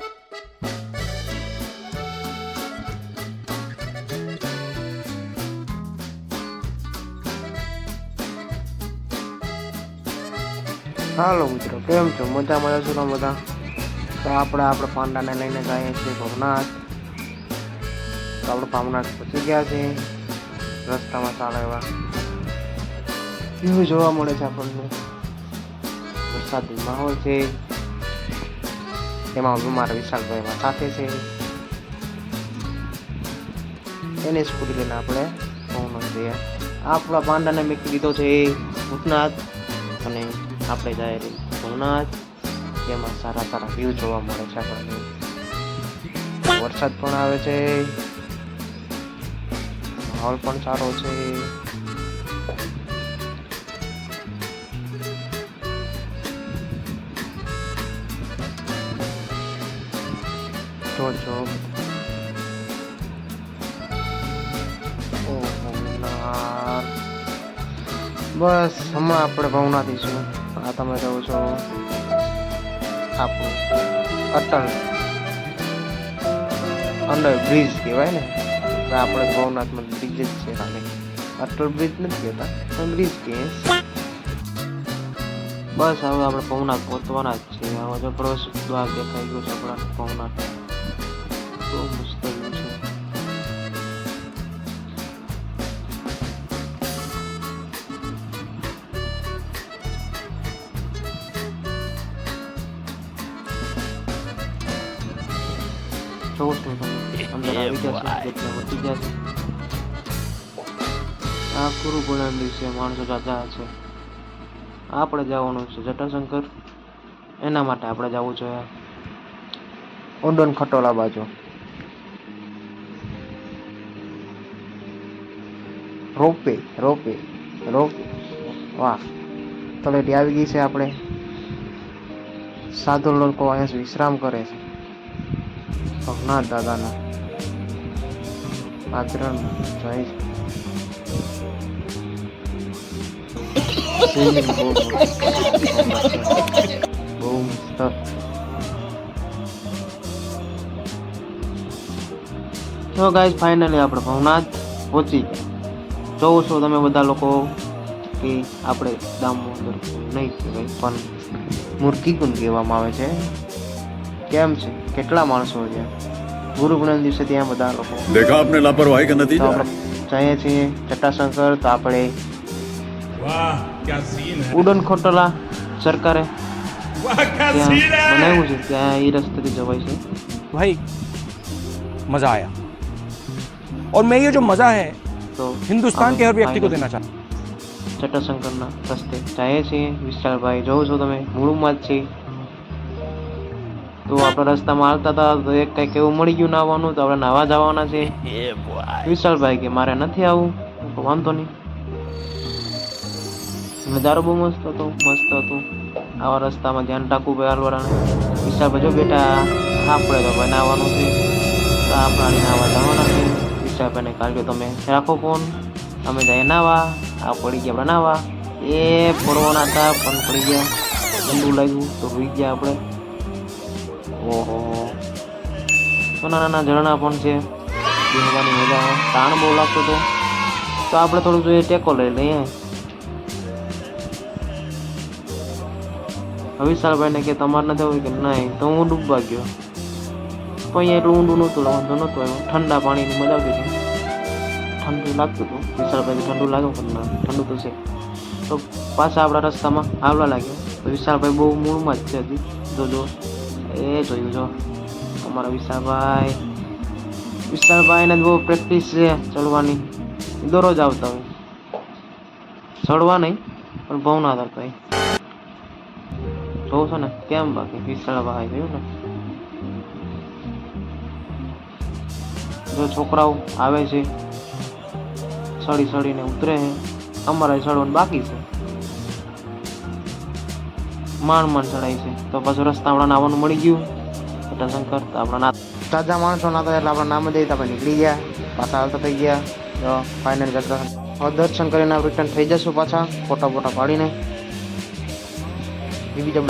હાલો મિત્રો, કેમ છો? મજામાં છો તમે બધા? તો આપણે આપણે પાંડાને લઈને જઈએ છીએ ભવનાથ. તો આપણે ભવનાથ પહોંચી ગયા છીએ રસ્તામાં સારા એવા. વ્યૂ જોવા મળે છે આપણને. વરસાદી માહોલ છે. હું મારા વિશાલભાઈ એમાં સાથે છે. એની સ્કૂટી લઈને આપણે ભવનાથ જઈએ આપણા પાંડાને મેં લીધો છે ભૂતનાથ. અને આપણે જાય રહી ભવનાથ તેમાં સારા સારા વ્યૂ જોવા મળે છે આપણને. વરસાદ પણ આવે છે. માહોલ પણ સારો છે. જો જો બસ, હમણાં આપણે ભવનાથ છું. આ તમે રહો છો. આપણું અટલ અંડર બ્રિજ કહેવાય ને? આપણે ભવનાથમાં બ્રિજ જ છે ખાલી. અટલ બ્રિજ નથી કહેતા, પણ બ્રિજ કહે બસ, હવે આપણે ભવનાથ પહોંચવાના જ છે હવે પ્રવેશ દ્વાર દેખાઈ ગયું છે આપણા ભવનાથ. બહુ મુશ્કેલ છે. જોઉં છું તમે અંદર આવી ગયા એટલે વટી છે. આ ગુરુ પૂનમ દિવસે માણસો જતા છે આપણે જવાનું છે જટાશંકર. એના માટે આપણે જવું જોઈએ. ઉડન ખટોલા બાજુ. રોપે રોપે રોપ વાહ તળેટી આવી ગઈ છે આપણે સાધુ લોકો અહીંયા વિશ્રામ કરે છે ભવનાથ દાદાના આગ્રહ જય શિવલિંગ બહુ મોટું. બહુ મસ્ત તો ગાઈઝ ફાઇનલી આપણે ભવનાથ પહોંચી ગયા જોવો છો તમે બધા લોકો કે આપણે દામોદર નહીં કહેવાય પણ મુરકી કુંડ કહેવામાં આવે છે કેમ છે કેટલા માણસો છે ગુરુ પૂનમ દિવસે ત્યાં બધા લોકો देखा आपने लापरवाही का તો नतीजा આપણે જઈએ છીએ જટાશંકર તો આપણે वाह क्या सीन है ઉડન ખોટલા સરકારે वाह क्या ત્યાં सीन है બનાવ્યું છે ત્યાં એ રસ્તેથી જવાય છે भाई मजा आया और मैं ये जो मजा है તો હિન્દુસ્તાન કે હર વ્યક્તિ કો દેના ચાહતા જટાશંકરના રસ્તે જઈએ છીએ. વિશાલભાઈ જોઉં છો તમે? મૂળમાં જ છે. તો આપણે રસ્તામાં આવતા હતા તો એક કંઈક એવું મળી ગયું નાવાનું તો આપણે નાવા જવાના છે. વિશાલભાઈ કે મારે નથી આવું. વાંધો નહીં. નજારો બહુ મસ્ત હતો મસ્ત હતો. આવા રસ્તામાં ધ્યાન રાખવું ભાઈ હાલવાળાને. વિશાલભાઈ જો બેટા આપણે તો બનાવવાનું છે. તો આપણે નાવા જવાના છે. વિશાલભાઈને કાઢ્યો તમે રાખો ફોન. અમે જાય નાવા આ પડી ગયા આપણે એ પડવાના હતા, પણ પડી ગયા. ઠંડુ લાગ્યું, તો રૂઈ ગયા આપણે. ઓહો. નાના નાના ઝરણા પણ છે. બેસવાની મજા તાણ બહુ લાગતો હતો. તો આપણે થોડું જોઈએ ટેકો લઈ લઈએ. વિશાલભાઈને કે તમારે નથી હોય કે નહીં? તો હું ડૂબવા ગયો. પણ એટલું ઊંડું નહોતું વાંધો નહોતો આવ્યો ઠંડા પાણીની મજા આવતી હતી ઠંડુ લાગતું હતું. વિશાલભાઈ ઠંડુ લાગે પણ ઠંડુ તો છે. તો પાછા આપણા રસ્તામાં આવવા લાગ્યો. તો વિશાલભાઈ બહુ મૂળમાં જ છે હજી. જોજો એ જોયું, જો. અમારા વિશાલભાઈ વિશાલભાઈને બહુ પ્રેક્ટિસ છે ચડવાની. દરરોજ આવતા હોય. ચડવા નહીં, પણ ભવના કરતા હોય. જોઉં છો ને, કેમ બાકી? વિશાલભાઈ જોયું ને? જો છોકરાઓ આવે છે, સડી સડીને ઉતરે છે, અમારે સડવાનું બાકી છે. માણ માંડ ચડાય છે. તો પાછું રસ્તા આપણા આવવાનું મળી ગયું. એટલે શંકર આપણા ના તાજા માણસો ના તો એટલે આપણા નામ જ આપણે નીકળી ગયા. પાછા આવતા થઈ ગયા. જો ફાઇનલ કરતા દર્શન કરીને રિટર્ન થઈ જશું પાછા. ફોટા ફોટા પાડીને. બીજા